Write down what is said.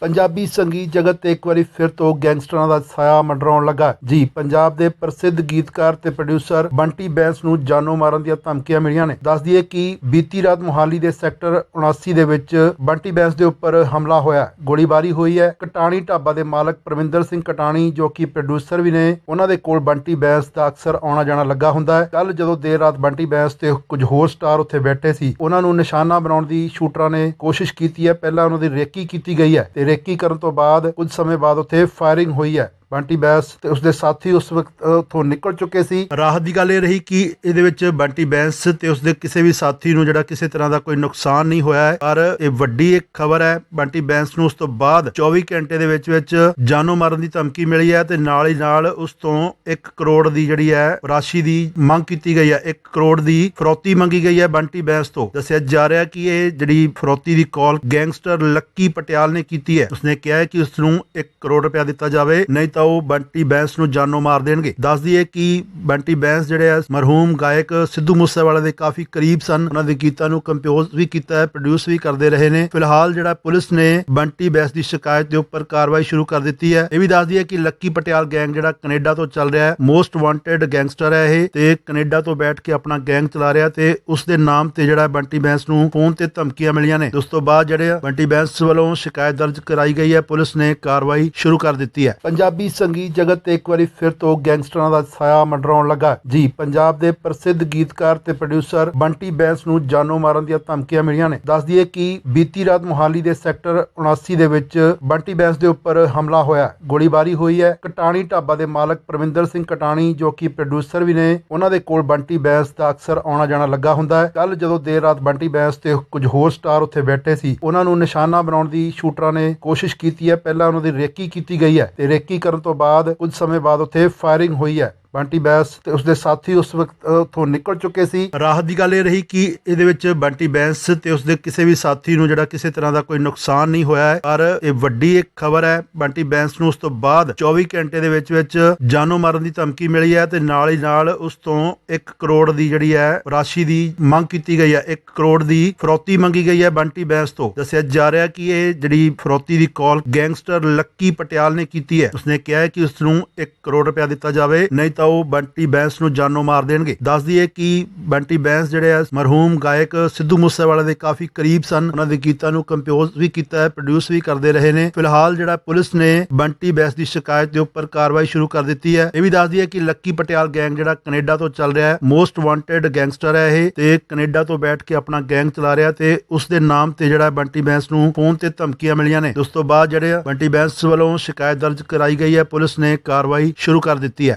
ਪੰਜਾਬੀ ਸੰਗੀਤ ਜਗਤ ਤੇ ਇੱਕ ਵਾਰੀ ਫਿਰ ਤੋਂ ਗੈਂਗਸਟਰਾਂ ਦਾ ਸਾਇਆ ਮੰਡਰਾਉਣ ਲੱਗਾ। ਜੀ, ਪੰਜਾਬ ਦੇ ਪ੍ਰਸਿੱਧ ਗੀਤਕਾਰ ਤੇ ਪ੍ਰੋਡਿਊਸਰ ਬੰਟੀ ਬੈਂਸ ਨੂੰ ਜਾਨੋਂ ਮਾਰਨ ਦੀਆਂ ਧਮਕੀਆਂ ਮਿਲੀਆਂ ਨੇ। ਦੱਸ ਦਈਏ ਕਿ ਬੀਤੀ ਰਾਤ ਮੁਹਾਲੀ ਦੇ ਸੈਕਟਰ 79 ਦੇ ਵਿੱਚ ਬੰਟੀ ਬੈਂਸ ਦੇ ਉੱਪਰ ਹਮਲਾ ਹੋਇਆ। ਗੋਲੀਬਾਰੀ ਹੋਈ ਹੈ। ਕਟਾਣੀ ਢਾਬਾ ਦੇ ਮਾਲਕ ਪ੍ਰਵਿੰਦਰ ਸਿੰਘ ਕਟਾਣੀ, ਜੋ ਕਿ ਪ੍ਰੋਡਿਊਸਰ ਵੀ ਨੇ, ਉਹਨਾਂ ਦੇ ਕੋਲ ਬੰਟੀ ਬੈਂਸ ਦਾ ਅਕਸਰ ਆਉਣਾ ਜਾਣਾ ਲੱਗਾ ਹੁੰਦਾ ਹੈ। ਕੱਲ ਜਦੋਂ ਦੇਰ ਰਾਤ ਬੰਟੀ ਬੈਂਸ ਤੇ ਕੁਝ ਹੋਰ ਸਟਾਰ ਉੱਥੇ ਬੈਠੇ ਸੀ, ਉਹਨਾਂ ਨੂੰ ਨਿਸ਼ਾਨਾ ਬਣਾਉਣ ਦੀ ਸ਼ੂਟਰਾਂ ਨੇ ਕੋਸ਼ਿਸ਼ ਕੀਤੀ ਹੈ। ਪਹਿਲਾਂ ਉਹਨਾਂ ਦੀ ਰੇਕੀ ਕੀਤੀ ਗਈ ਹੈ ਤੇ ਰੇਕੀ ਕਰਨ ਤੋਂ ਬਾਅਦ ਕੁਝ ਸਮੇਂ ਬਾਅਦ ਉੱਥੇ ਫਾਇਰਿੰਗ ਹੋਈ ਹੈ। ਬੰਟੀ ਬੈਂਸ ਤੇ ਉਸਦੇ ਸਾਥੀ ਉਸ ਵਕਤ ਉੱਥੋਂ ਨਿਕਲ ਚੁੱਕੇ ਸੀ। ਰਾਹਤ ਦੀ ਗੱਲ ਇਹ ਰਹੀ ਕਿ ਇਹਦੇ ਵਿੱਚ ਬੰਟੀ ਬੈਂਸ ਤੇ ਉਸਦੇ ਕਿਸੇ ਵੀ ਸਾਥੀ ਨੂੰ ਜਿਹੜਾ ਕਿਸੇ ਤਰ੍ਹਾਂ ਦਾ ਕੋਈ ਨੁਕਸਾਨ ਨਹੀਂ ਹੋਇਆ ਹੈ। ਪਰ ਇਹ ਵੱਡੀ ਇੱਕ ਖਬਰ ਹੈ, ਬੰਟੀ ਬੈਂਸ ਨੂੰ ਉਸ ਤੋਂ ਬਾਅਦ 24 ਘੰਟੇ ਦੇ ਵਿੱਚ ਵਿੱਚ ਜਾਨੋਂ ਮਾਰਨ ਦੀ ਧਮਕੀ ਮਿਲੀ ਹੈ ਤੇ ਨਾਲ ਹੀ ਨਾਲ ਉਸ ਤੋਂ 1 ਕਰੋੜ ਦੀ ਜਿਹੜੀ ਹੈ ਰਾਸ਼ੀ ਦੀ ਮੰਗ ਕੀਤੀ ਗਈ ਹੈ। 1 ਕਰੋੜ ਦੀ ਫਰੋਤੀ ਮੰਗੀ ਗਈ ਹੈ ਬੰਟੀ ਬੈਂਸ ਤੋਂ। ਦੱਸਿਆ ਜਾ ਰਿਹਾ ਕਿ ਇਹ ਜਿਹੜੀ ਫਰੋਤੀ ਦੀ ਕਾਲ ਗੈਂਗਸਟਰ ਲੱਕੀ ਪਟਿਆਲ ਨੇ ਕੀਤੀ ਹੈ। ਉਸਨੇ ਕਿਹਾ ਹੈ ਕਿ ਉਸ ਨੂੰ 1 ਕਰੋੜ ਰੁਪਇਆ ਦਿੱਤਾ ਜਾਵੇ, ਨਹੀਂ ਤਾਂ ਉਹ ਬੰਟੀ ਬੈਂਸ ਨੂੰ ਜਾਨੋਂ ਮਾਰ ਦੇਣਗੇ। ਦੱਸ ਦਈਏ ਕਿ ਬੰਟੀ ਬੈਂਸ ਜਿਹੜੇ ਆ, ਮਰਹੂਮ ਗਾਇਕ ਸਿੱਧੂ ਮੂਸੇਵਾਲਾ ਦੇ ਕਾਫੀ ਕਰੀਬ ਸਨ। ਉਹਨਾਂ ਦੇ ਗੀਤਾਂ ਨੂੰ ਕੰਪੋਜ਼ ਵੀ ਕੀਤਾ ਹੈ ਪ੍ਰੋਡਿਊਸ ਵੀ ਕਰਦੇ ਰਹੇ ਨੇ। ਫਿਲਹਾਲ ਜਿਹੜਾ ਪੁਲਿਸ ਨੇ ਬੰਟੀ ਬੈਂਸ ਦੀ ਸ਼ਿਕਾਇਤ ਦੇ ਉੱਪਰ ਕਾਰਵਾਈ ਸ਼ੁਰੂ ਕਰ ਦਿੱਤੀ ਹੈ। ਇਹ ਵੀ ਦੱਸ ਦਈਏ ਕਿ ਲੱਕੀ ਪਟਿਆਲ ਗੈਂਗ ਜਿਹੜਾ ਕੈਨੇਡਾ ਤੋਂ ਚੱਲ ਰਿਹਾ ਹੈ ਮੋਸਟ ਵਾਂਟਡ ਗੈਂਗਸਟਰ ਹੈ ਇਹ ਤੇ ਕੈਨੇਡਾ ਤੋਂ ਬੈਠ ਕੇ ਆਪਣਾ ਗੈਂਗ ਚਲਾ ਰਿਹਾ ਤੇ ਉਸ ਦੇ ਨਾਮ ਤੇ ਜਿਹੜਾ ਬੰਟੀ ਬੈਂਸ ਨੂੰ ਫੋਨ ਤੇ ਧਮਕੀਆਂ ਮਿਲੀਆਂ ਨੇ। ਉਸ ਤੋਂ ਬਾਅਦ ਜਿਹੜੇ ਬੰਟੀ ਬੈਂਸ ਵੱਲੋਂ ਸ਼ਿਕਾਇਤ ਦਰਜ ਕਰਾਈ ਗਈ ਹੈ। ਪੁਲਿਸ ਨੇ ਕਾਰਵਾਈ ਸ਼ੁਰੂ ਕਰ ਦਿੱਤੀ ਹੈ। ਪੰਜਾਬੀ ਸੰਗੀਤ ਜਗਤ ਤੇ ਇੱਕ ਵਾਰੀ ਫਿਰ ਤੋਂ ਗੈਂਗਸਟਰਾਂ ਦਾ ਸਾਇਆ ਮੰਡਰਾਉਣ ਲੱਗਾ। ਜੀ, ਪੰਜਾਬ ਦੇ ਪ੍ਰਸਿੱਧ ਗੀਤਕਾਰ ਤੇ ਪ੍ਰੋਡਿਊਸਰ ਬੰਟੀ ਬੈਂਸ ਨੂੰ ਜਾਨੋਂ ਮਾਰਨ ਦੀਆਂ ਧਮਕੀਆਂ ਮਿਲੀਆਂ ਨੇ। ਦੱਸ ਦਈਏ ਕਿ ਬੀਤੀ ਰਾਤ ਮੁਹਾਲੀ ਦੇ ਸੈਕਟਰ 79 ਦੇ ਵਿੱਚ ਬੰਟੀ ਬੈਂਸ ਦੇ ਉੱਪਰ ਹਮਲਾ ਹੋਇਆ। ਗੋਲੀਬਾਰੀ ਹੋਈ ਹੈ। ਕਟਾਣੀ ਢਾਬਾ ਦੇ ਮਾਲਕ ਪ੍ਰਵਿੰਦਰ ਸਿੰਘ ਕਟਾਣੀ, ਜੋ ਕਿ ਪ੍ਰੋਡਿਊਸਰ ਵੀ ਨੇ, ਉਹਨਾਂ ਦੇ ਕੋਲ ਬੰਟੀ ਬੈਂਸ ਦਾ ਅਕਸਰ ਆਉਣਾ ਜਾਣਾ ਲੱਗਾ ਹੁੰਦਾ ਹੈ। ਕੱਲ ਜਦੋਂ ਦੇਰ ਰਾਤ ਬੰਟੀ ਬੈਂਸ ਤੇ ਕੁਝ ਹੋਰ ਸਟਾਰ ਉੱਥੇ ਬੈਠੇ ਸੀ, ਉਹਨਾਂ ਨੂੰ ਨਿਸ਼ਾਨਾ ਬਣਾਉਣ ਦੀ ਸ਼ੂਟਰਾਂ ਨੇ ਕੋਸ਼ਿਸ਼ ਕੀਤੀ ਹੈ। ਪਹਿਲਾਂ ਉਹਨਾਂ ਦੀ ਰੇਕੀ ਕੀਤੀ ਗਈ ਹੈ ਤੇ ਰੇਕੀ ਕਰਨ ਤੋਂ ਬਾਅਦ ਕੁਝ ਸਮੇਂ ਬਾਅਦ ਉੱਥੇ ਫਾਇਰਿੰਗ ਹੋਈ ਹੈ। ਬੰਟੀ ਬੈਂਸ ਤੇ ਉਸਦੇ ਸਾਥੀ ਉਸ ਵਕਤ ਉੱਥੋਂ ਨਿਕਲ ਚੁੱਕੇ ਸੀ। ਰਾਹਤ ਦੀ ਗੱਲ ਇਹ ਰਹੀ ਕਿ ਇਹਦੇ ਵਿੱਚ ਬੰਟੀ ਬੈਂਸ ਤੇ ਉਸਦੇ ਕਿਸੇ ਵੀ ਸਾਥੀ ਨੂੰ ਜਿਹੜਾ ਕਿਸੇ ਤਰ੍ਹਾਂ ਦਾ ਕੋਈ ਨੁਕਸਾਨ ਨਹੀਂ ਹੋਇਆ ਹੈ। ਪਰ ਇਹ ਵੱਡੀ ਇੱਕ ਖਬਰ ਹੈ, ਬੰਟੀ ਬੈਂਸ ਨੂੰ ਉਸ ਤੋਂ ਬਾਅਦ 24 ਘੰਟੇ ਦੇ ਵਿੱਚ ਵਿੱਚ ਜਾਨੋਂ ਮਾਰਨ ਦੀ ਧਮਕੀ ਮਿਲੀ ਹੈ ਤੇ ਨਾਲ ਹੀ ਨਾਲ ਉਸ ਤੋਂ 1 ਕਰੋੜ ਦੀ ਜਿਹੜੀ ਹੈ ਰਾਸ਼ੀ ਦੀ ਮੰਗ ਕੀਤੀ ਗਈ ਹੈ। 1 ਕਰੋੜ ਦੀ ਫਰੋਤੀ ਮੰਗੀ ਗਈ ਹੈ ਬੰਟੀ ਬੈਂਸ ਤੋਂ। ਦੱਸਿਆ ਜਾ ਰਿਹਾ ਕਿ ਇਹ ਜਿਹੜੀ ਫਰੋਤੀ ਦੀ ਕਾਲ ਗੈਂਗਸਟਰ ਲੱਕੀ ਪਟਿਆਲ ਨੇ ਕੀਤੀ ਹੈ। ਉਸਨੇ ਕਿਹਾ ਹੈ ਕਿ ਉਸ ਨੂੰ 1 ਕਰੋੜ ਰੁਪਇਆ ਦਿੱਤਾ ਜਾਵੇ, ਨਹੀਂ ਤਾਂ ਉਹ ਬੰਟੀ ਬੈਂਸ ਨੂੰ ਜਾਨੋਂ ਮਾਰ ਦੇਣਗੇ। ਦੱਸ ਦਈਏ ਕਿ ਬੰਟੀ ਬੈਂਸ ਜਿਹੜੇ ਆ, ਮਰਹੂਮ ਗਾਇਕ ਸਿੱਧੂ ਮੂਸੇਵਾਲਾ ਦੇ ਕਾਫੀ ਕਰੀਬ ਸਨ। ਉਹਨਾਂ ਦੇ ਗੀਤਾਂ ਨੂੰ ਕੰਪੋਜ਼ ਵੀ ਕੀਤਾ ਹੈ ਪ੍ਰੋਡਿਊਸ ਵੀ ਕਰਦੇ ਰਹੇ ਨੇ। ਫਿਲਹਾਲ ਜਿਹੜਾ ਪੁਲਿਸ ਨੇ ਬੰਟੀ ਬੈਂਸ ਦੀ ਸ਼ਿਕਾਇਤ ਦੇ ਉੱਪਰ ਕਾਰਵਾਈ ਸ਼ੁਰੂ ਕਰ ਦਿੱਤੀ ਹੈ। ਇਹ ਵੀ ਦੱਸ ਦਈਏ ਕਿ ਲੱਕੀ ਪਟਿਆਲ ਗੈਂਗ ਜਿਹੜਾ ਕੈਨੇਡਾ ਤੋਂ ਚੱਲ ਰਿਹਾ ਹੈ ਮੋਸਟ ਵਾਂਟਡ ਗੈਂਗਸਟਰ ਹੈ ਇਹ। ਤੇ ਕੈਨੇਡਾ ਤੋਂ ਬੈਠ ਕੇ ਆਪਣਾ ਗੈਂਗ ਚਲਾ ਰਿਹਾ ਤੇ ਉਸ ਦੇ ਨਾਮ ਤੇ ਜਿਹੜਾ ਬੰਟੀ ਬੈਂਸ ਨੂੰ ਫੋਨ ਤੇ ਧਮਕੀਆਂ ਮਿਲੀਆਂ ਨੇ। ਉਸ ਤੋਂ ਬਾਅਦ ਜਿਹੜੇ ਬੰਟੀ ਬੈਂਸ ਵੱਲੋਂ ਸ਼ਿਕਾਇਤ ਦਰਜ ਕਰਾਈ ਗਈ ਹੈ। ਪੁਲਿਸ ਨੇ ਕਾਰਵਾਈ ਸ਼ੁਰੂ ਕਰ ਦਿੱਤੀ ਹੈ।